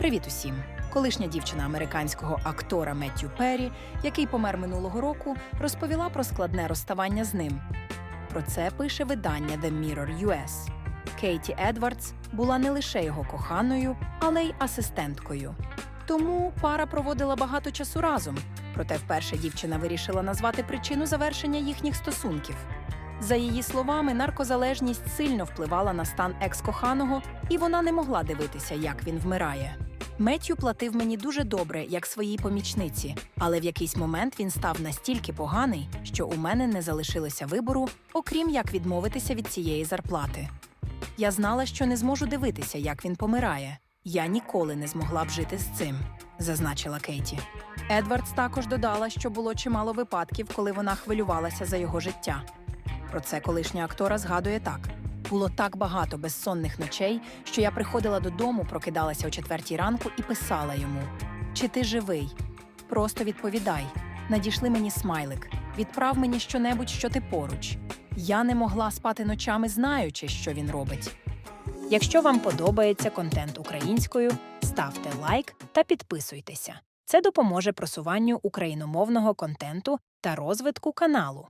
Привіт усім! Колишня дівчина американського актора Меттю Перрі, який помер минулого року, розповіла про складне розставання з ним. Про це пише видання The Mirror US. Кейті Едвардс була не лише його коханою, але й асистенткою. Тому пара проводила багато часу разом. Проте вперше дівчина вирішила назвати причину завершення їхніх стосунків. За її словами, наркозалежність сильно впливала на стан екс-коханого, і вона не могла дивитися, як він вмирає. Меттю платив мені дуже добре, як своїй помічниці, але в якийсь момент він став настільки поганий, що у мене не залишилося вибору, окрім як відмовитися від цієї зарплати. Я знала, що не зможу дивитися, як він помирає. Я ніколи не змогла б жити з цим, зазначила Кейті. Едвардс також додала, що було чимало випадків, коли вона хвилювалася за його життя. Про це колишня актора згадує так: було так багато безсонних ночей, що я приходила додому, прокидалася о четвертій ранку і писала йому: Чи ти живий? Просто відповідай. Надійшли мені смайлик, відправ мені щонебудь, що ти поруч. Я не могла спати ночами, знаючи, що він робить. Якщо вам подобається контент українською, ставте лайк та підписуйтеся. Це допоможе просуванню україномовного контенту та розвитку каналу.